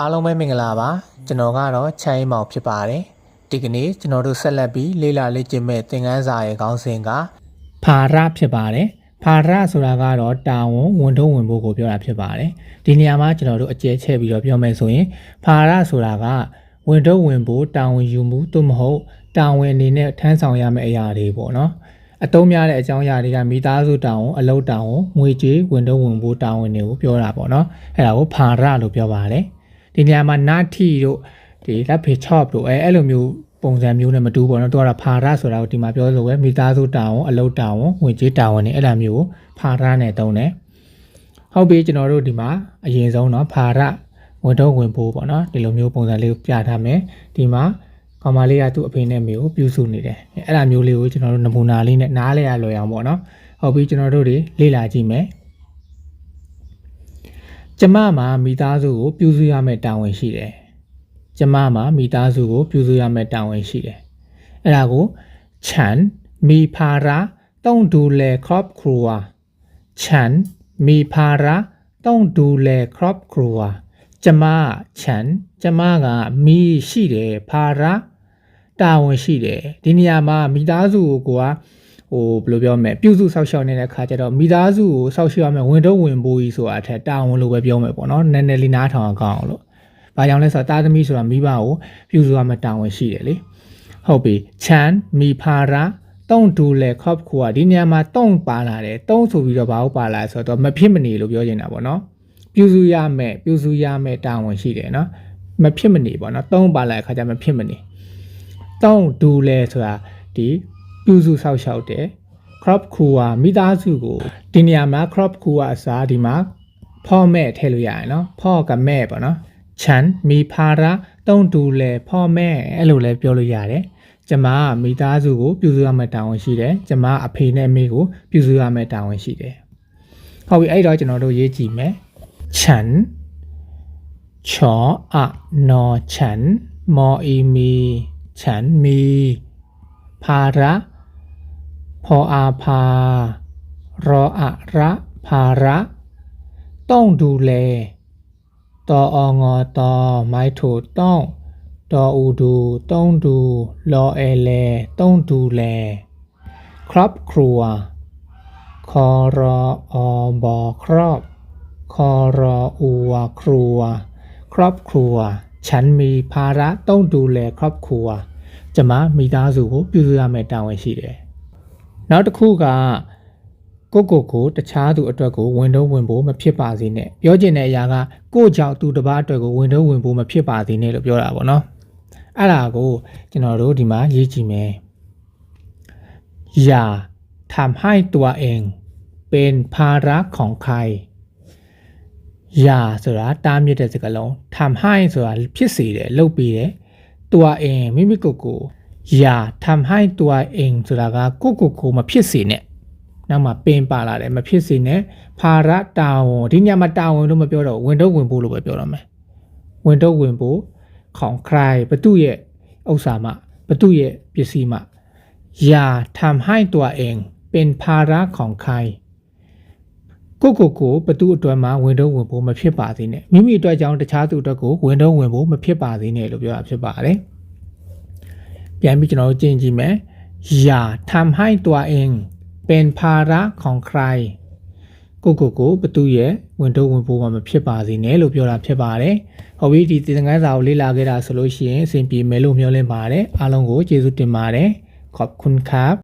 အားလုံးပဲမင်္ဂလာပါကျွန်တော်ကတော့ချမ်းရင်မောင်ဖြစ်ပါတယ်ဒီကနေ့ကျွန်တော်တို့ဆက်လက်ပြီးလေ့လာလေ့ကျင့်မဲ့သင်ခန်းစာရဲ့ခေါင်းစဉ်ကဖာရဖြစ်ပါတယ်ဖာရဆိုတာကတော့တာဝန်ဝန်ထုံးဝင်ဖို့ကိုပြောတာဖြစ်ပါတယ်ဒီနေရာမှာကျွန်တော်တို့အကျဲချဲ့ပြီးတော့ပြောမယ်ဆိုရင်ဖာရဆိုတာကဝန်ထုံးဝင်ဖို့တာဝန်ယူမှုသို့မဟုတ်တာဝန်အနေနဲ့ထမ်းဆောင်ရမယ့်အရာတွေပေါ့နော်အတုံးများတဲ့အကြောင်းအရာတွေကမိသားစုတောင်းအလုပ်တောင်းငွေကြေးဝင်တော့ဝင်ဖို့တောင်းဝင်တွေကိုပြောတာပေါ့နော်အဲ့ဒါကိုဖာရလို့ပြောပါတယ် ဒီနေရာမှာနာတီတို့ဒီလက်ဖေ chop တို့အဲအဲ့လိုမျိုးပုံစံမျိုးနဲ့မတူဘောနော်သူကတော့ဖာရဆိုတာကိုဒီမှာပြောလို့ပဲမိသားစုတာဝန်အလုပ်တာဝန်ဝင်ကြေးတာဝန်တွေအဲ့လိုမျိုးဖာရနဲ့တုံးတယ်ဟုတ်ပြီကျွန်တော်တို့ဒီမှာအရင်ဆုံးနော်ဖာရဝင်တော့ဝင်ဖို့ပေါ့နော်ဒီလိုမျိုးပုံစံလေးကိုပြထားမယ်ဒီမှာကောင်မလေးကသူ့အဖေနဲ့မိကိုပြုစုနေတယ်အဲ့လိုမျိုးလေးကိုကျွန်တော်တို့နမူနာလေးနဲ့နားလဲရလွယ်အောင်ပေါ့နော်ဟုတ်ပြီကျွန်တော်တို့တွေလေ့လာကြည့်မယ် ကျမမှာမိသားစုကိုပြုစုရမယ့်တာဝန်ရှိတယ်ကျမမှာမိသားစုကိုပြုစုရမယ့်တာဝန်ရှိတယ်အဲ့ဒါကိုฉันมีภาระต้องดูแลครอบครัว ฉันมีภาระต้องดูแลครอบครัว ကျမฉันကျမကမိရှိတယ်ภาระတာဝန်ရှိတယ်ဒီနေရာမှာမိသားစုကိုက ဟိုဘယ်လိုပြောမလဲပြုစုဆောက်ရှောက်နေတဲ့ခါကျတော့မိသားစုကိုဆောက်ရှောက်ရမယ်ဝင်တော့ဝင်ပိုးကြီးဆိုတာအထက်တာဝန်လိုပဲပြောမယ်ပေါ့နော်နည်းနည်းလေးနားထောင်အောင်ကောင်းအောင်လို့ဘာကြောင့်လဲဆိုတော့တာသမီဆိုတာမိဘကိုပြုစုရမယ်တာဝန်ရှိတယ်လေဟုတ်ပြီချန်မိဖာရာတုံးဒူလေခေါပခွာဒီနေရာမှာတုံးပါလာတယ်တုံးဆိုပြီးတော့ဘာလို့ပါလာဆိုတော့မဖြစ်မနေလို့ပြောနေတာပေါ့နော်ပြုစုရမယ်ပြုစုရမယ်တာဝန်ရှိတယ်နော်မဖြစ်မနေပေါ့နော်တုံးပါလာတဲ့ခါကျမဖြစ်မနေတုံးဒူလေဆိုတာဒီ ပြုစုဆောက်ရှောက်တယ် crop crewer မိသားစုကိုဒီနေရာမှာ crop crewer အစားဒီမှာဖော့မဲ့ထည့်လို့ရတယ်နော်ဖော့ကမဲ့ပေါ့နော်ချန်မီဖာရာတုံတူလေဖော့မဲ့အဲ့လိုလဲပြောလို့ရတယ်ကျမကမိသားစုကိုပြုစုရမယ့်တာဝန်ရှိတယ်ကျမအဖေနဲ့မိကိုပြုစုရမယ့်တာဝန်ရှိတယ်ဟုတ်ပြီအဲ့တော့ကျွန်တော်တို့ရေးကြည့်မယ်ချန်ချောအနော်ချန်မော်အီမီချန်မီဖာရာ พออาภารออะระภาระ ต้องดูแล ตอองอตอไม้ถูกต้อง ตออูดู ต้องดู รอเอเล ต้องดูแล ครอบครัว คอรออบอครอบ คอรออัวครัว ครอบครัว ฉันมีภาระต้องดูแลครอบครัวจะมามีดาสูบเพื่อมตดาวไอชีเลย နောက်တစ်ခုကကိုကိုကိုတခြားသူအတွက်ကိုဝင်တော့ဝင်ဖို့မဖြစ်ပါစေနဲ့။ပြောချင်တဲ့အရာကကို့ကြောင့်သူတစ်ပါးအတွက်ကိုဝင်တော့ဝင်ဖို့မဖြစ်ပါစေနဲ့လို့ပြောတာပေါ့နော်။အဲ့ဒါကိုကျွန်တော်တို့ဒီမှာရေးကြည့်မယ်။อย่าทำให้ตัวเองเป็นภาระของใคร ယာဆိုတာတားမြစ်တဲ့စကားလုံးထမ်ဟိုင်းဆိုတာဖြစ်စေတယ်လှုပ်ပြီးတယ်ตัวเองမိမိကိုယ်ကို ယာထမ်ဟိုင်းตัวเองဆိုတာကကိုယ့်ကိုယ်ကိုမဖြစ်စေနဲ့နောက်မှပင်ပါလာတယ်မဖြစ်စေနဲ့ဖာရတာဝန်ဒီညမှာတာဝန်လို့မပြောတော့ဝင်တော့ဝင်ဖို့လို့ပဲပြောတော့မယ်ဝင်တော့ဝင်ဖို့ခေါင်ခရိုင်ဘသူရဲ့ဥစ္စာမဘသူရဲ့ပစ္စည်းမယာทำให้ตัวเองเป็นภาระของใคร ကိုကိုကိုဘသူအတွက်မှဝင်တော့ဝင်ဖို့မဖြစ်ပါသေးနဲ့မိမိအတွက်ကြောင့်တခြားသူအတွက်ကိုဝင်တော့ဝင်ဖို့မဖြစ်ပါသေးနဲ့လို့ပြောတာဖြစ်ပါတယ် ပြန်ပြီးကျွန်တော်တို့ကြည့်ကြည့်မယ်อย่าทำให้ตัวเองเป็นภาระของใครကိုကိုကိုဘသူရဲ့ဝင်တော့ဝင်ဖို့မှမဖြစ်ပါသေးနဲ့လို့ပြောတာဖြစ်ပါတယ်ဟုတ်ပြီဒီသင်ခန်းစာကိုလေ့လာခဲ့တာဆိုလို့ရှိရင်အဆင်ပြေမယ်လို့မျှော်လင့်ပါတယ်အားလုံးကိုကျေးဇူးတင်ပါတယ်ขอบคุณครับ